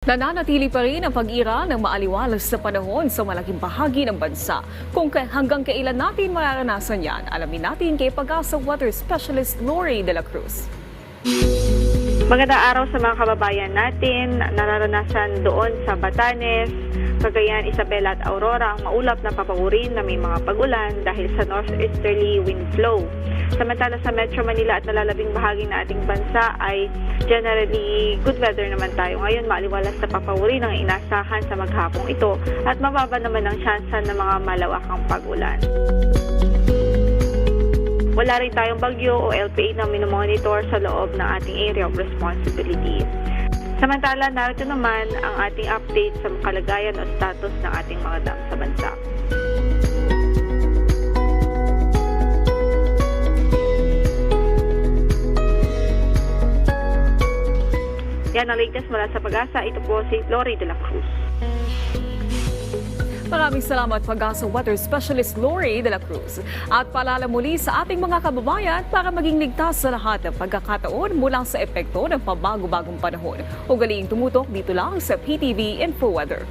Nananatili pa rin ang pag-ira ng maaliwalas na panahon sa malaking bahagi ng bansa. Kung hanggang kailan natin mararanasan yan, alamin natin kay Pag-asa Weather Specialist Lori De La Cruz. Magandang araw sa mga kababayan natin. Nararanasan doon sa Batanes, Cagayan, Isabela at Aurora ang maulap na papagurin na may mga pagulan dahil sa northeasterly wind flow. Samantala sa Metro Manila at nalalabing bahagi ng ating bansa ay generally good weather naman tayo. Ngayon, maaliwalas na papagurin ang inasahan sa maghapong ito at mababa naman ang tsansa ng mga malawakang pagulan. Wala rin tayong bagyo o LPA na minomonitor sa loob ng ating area of responsibility. Samantala, narito naman ang ating update sa kalagayan o status ng ating mga dam sa bansa. Yan ang latest mula sa pag-asa. Ito po si Lori de la Cruz. Maraming salamat Pag-asa Weather Specialist Lori De La Cruz. At paalala muli sa ating mga kababayan para maging ligtas sa lahat ng pagkakataon mula sa epekto ng pabago-bagong panahon. Ugaliing tumutok dito lang sa PTV Info Weather.